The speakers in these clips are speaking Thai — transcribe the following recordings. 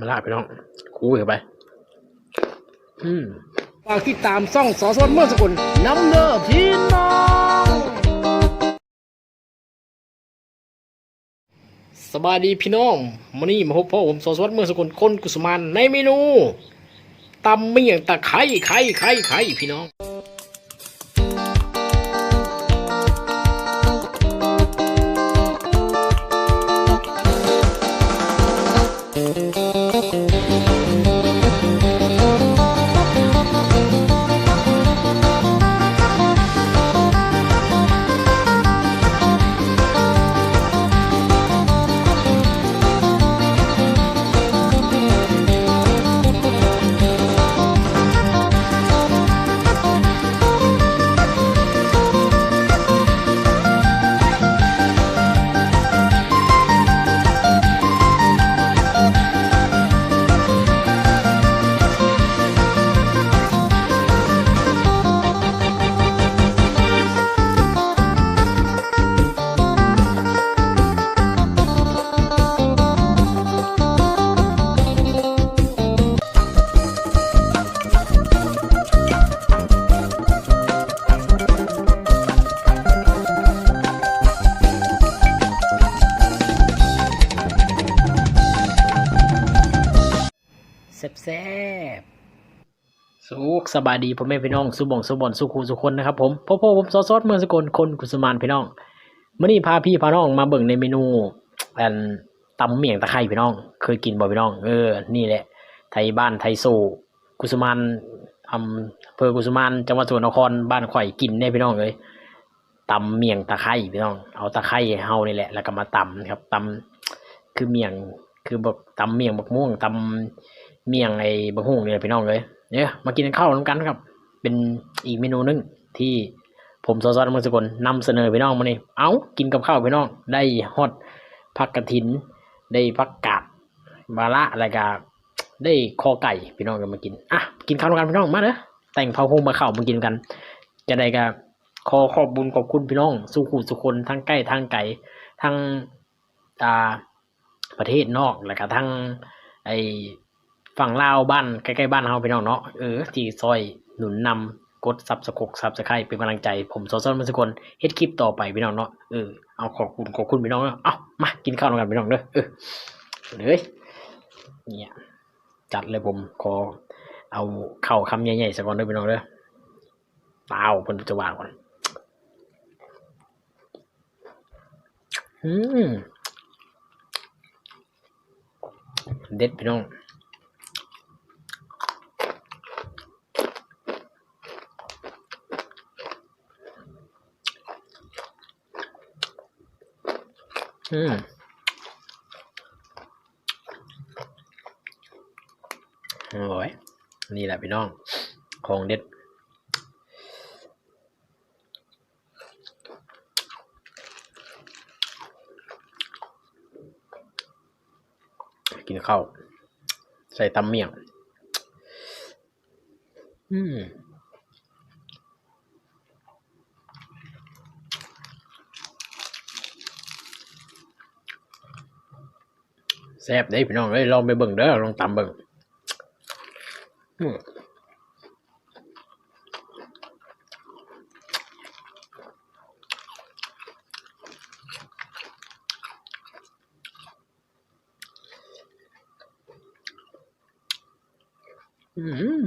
มาลาไปน้องคูเข้าไป อืมฝากติดตามซ่องสอสวนเมื่อสกุลน้ำเนื้อพี่น้องสบายดีพี่น้องวันนี้มาพบพ่อผมสอสวนเมื่อสกุลคนกุสมานในเมนูตำเมี่ยงตะไคร้ไข่ไข่ไข่พี่น้อง สุขสบายดีพ่อแม่พี่น้องสุบงสุบอนสุขูสุคนนะครับผมพ่อพ่อผมซอสอสเมืองสกลคนกุสมานพี่น้องมื่อนี้พาพี่พาน้องมาเบิ่งในเมนูอันตำเมี่ยงตะไคร้พี่น้อง เคยกินบ่พี่น้อง เออนี่แหละ ไทยบ้านไทยโซกุสมานอำเภอกุสมานจังหวัดสกลนครบ้านข่อยกินเนี่ยพี่น้องเลยตำเมี่ยงตะไคร้พี่น้อง เอาตะไคร้เฮานี่แหละ แล้วก็มาตำครับตำคือเมี่ยงคือแบบตำเมี่ยงบักม่วงตำเมี่ยงไอ้บักฮุ่งเนี่ยพี่น้องเลย เนี่ยมากินข้าวน้ำกันครับ เป็นอีกเมนูหนึงที่ผมซอสอสมือสกลนำเสนอพี่น้องมานี่เอากินกับข้าวพี่น้อง ได้ฮอดผักกระถิน ได้ผักกาดบาละอะไรก็ได้คอไก่พี่น้องกันมากินอะกินข้าวกันพี่น้องมาเด้อแต่งเผาโฮมมาข้าวมากินกัน จะได้ก็ขอขอบบุญขอบคุณพี่น้องสู้ขู่สุคนทั้งใกล้ทั้งไกลทั้งอ่าประเทศนอกแล้วก็ทั้งไอ ฝั่งลาวบ้านใกล้ๆบ้านเฮาพี่น้องเนาะเออที่ซอยหนุนนำกดซับสกกซับสไครเป็นกำลังใจผมสอสอนมันสกลเฮ็ดคลิปต่อไปพี่น้องเนาะเออเอาขอบคุณขอบคุณพี่น้องเนาะเอามากินข้าวกันพี่น้องเด้อเออเลยเนี่ยจัดเลยผมขอเอาข้าวคำใหญ่ๆสักก่อนเด้อพี่น้องเด้อเปล่าเพิ่นจะวางก่อนอืมเด็ดพี่น้อง อืมโอ้ยนี่แหละพี่น้อง ของเด็ดกินข้าวใส่ตำเมี่ยง อืม แซ่บเด้พี่น้องเอ้ยลองไปเบิ่งเด้อลองตำเบิ่งอืมอืม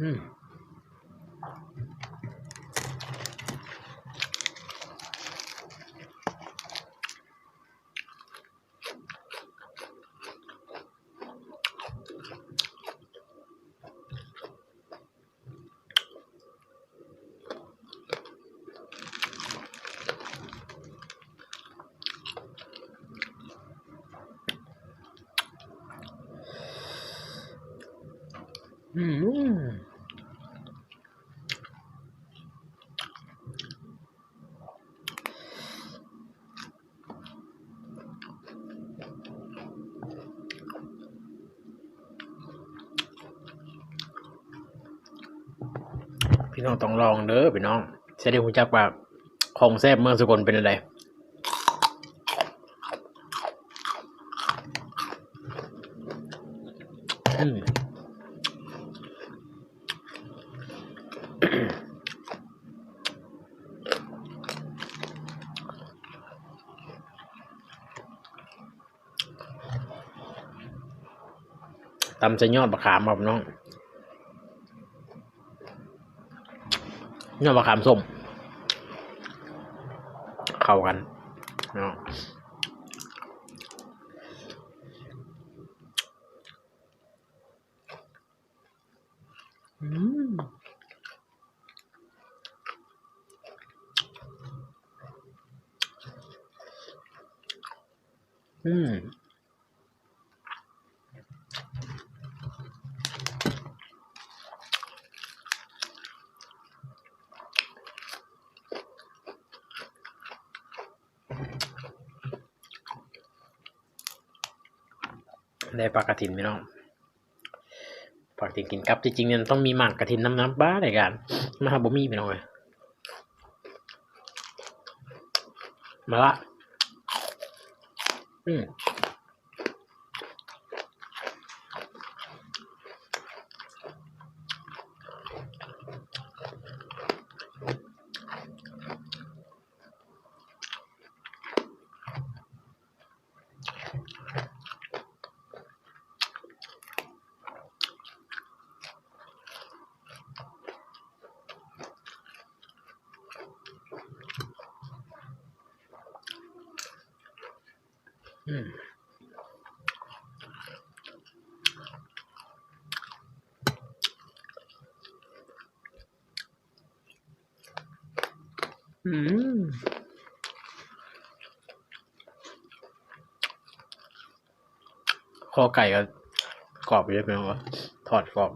อืม อืม พี่น้องต้องลองเด้อพี่น้องจะได้รู้จักว่าของแซ่บเมืองสกลเป็นอะไรอืมตำจะยอดมะขามครับน้อง ยอดมะขามส้ม เข้ากันเนาะอืมอืม ได้ปลากระถินไม่ต้องปลากระถินกินกับจริงๆเนี่ยต้องมีหมากกระถินน้ำน้ำบ้าในการมาหาบ่มีไปน้อยมาละอืม อืมคอไก่ก็กรอบไปเลยไหมวะทอดกรอบ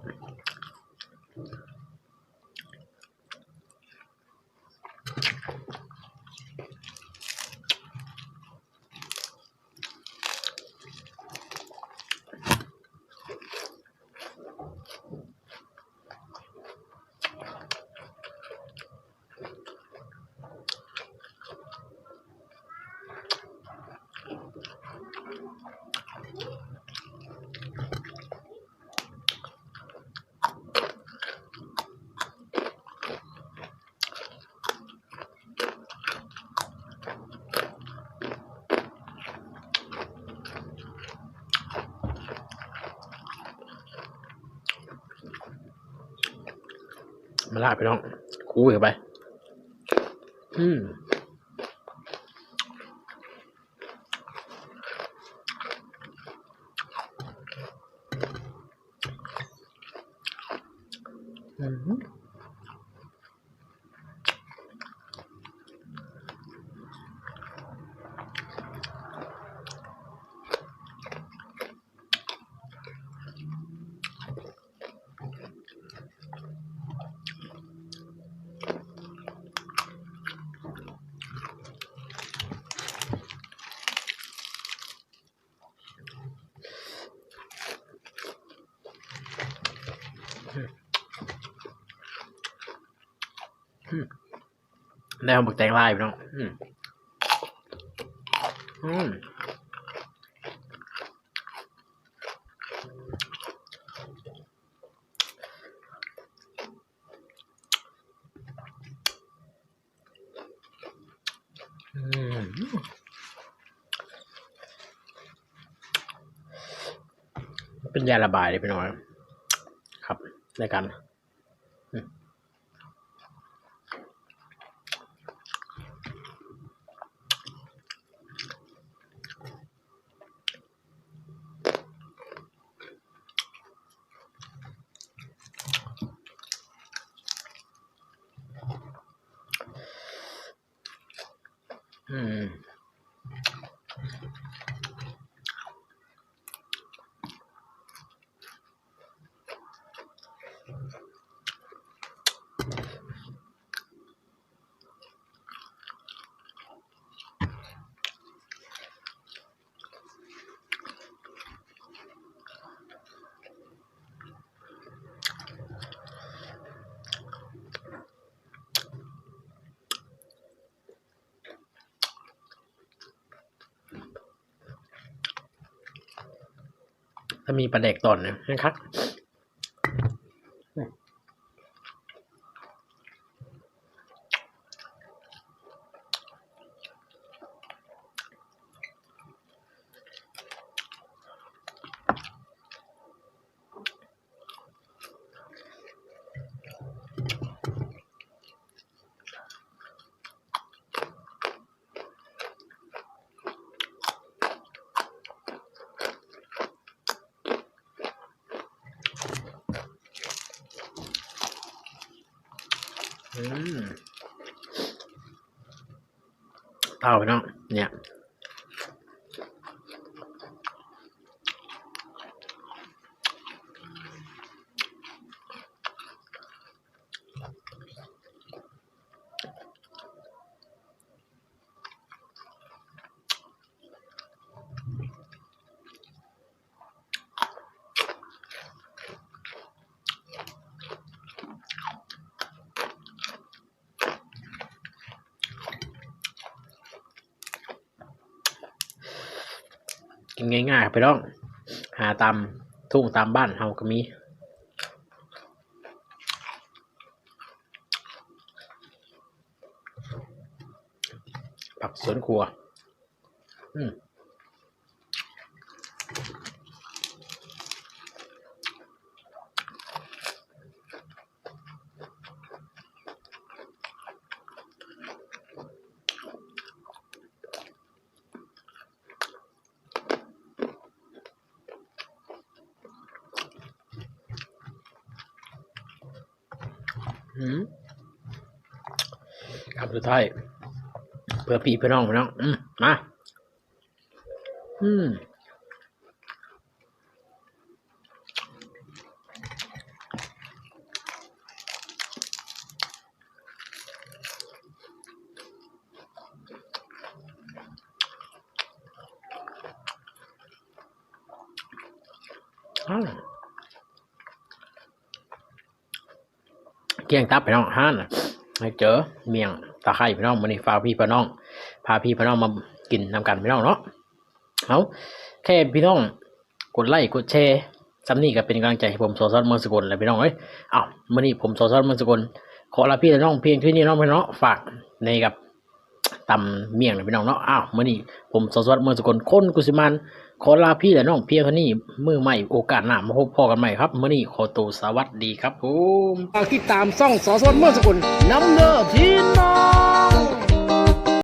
มาลาไปน้องคูเข้าไป อืมอืม ได้เอาหมึกแตงลายไปน้องอืมอืมอืมเป็นยาระบายเลยพี่น้อยครับในการ มีประเด็กตนนะครับ เท่าเนาะเนี่ย กินง่ายๆไปร้อง หาตามทุ่งตามบ้านเฮาก็มีผักสวนครัว อืม คำสุดท้ายเพื่อพี่เพื่อน้องพี่น้องอืมมาอืมอ้า เกี่ยงตับไปน้องห้าน่ะให้เจอเมียงตาไคร้พี่น้องมันนี่ฝาพี่พี่น้อง พาพี่พี่น้องมากินนำกันพี่น้องเนาะเอาแค่พี่น้องกดไลค์กดแชร์ซ้ำนี่ก็เป็นกำลังใจให้ผมสอซอดเมืองสกุลเลยพี่น้องเอ้ยเอามื่อนี้ผมสอซอดเมืองสกุลขอลาพี่และน้องเพียงที่นี่น้องพี่น้องฝากในกับตำเมี่ยงเลยพี่น้องเนาะอ้าวมื่อนี้ผมสอซอดเมืองสกุลคนกุสิมาน ขอลาพี่และน้องเพียงเท่านี้มือใหม่โอกาสหน้ามาพบพ่อกันใหม่ครับมื่อนี้ขอตัวสวัสดีครับผมฝากติดตามซ่องสอสวดเมื่อสกุลน้ำเด้อพี่น้อง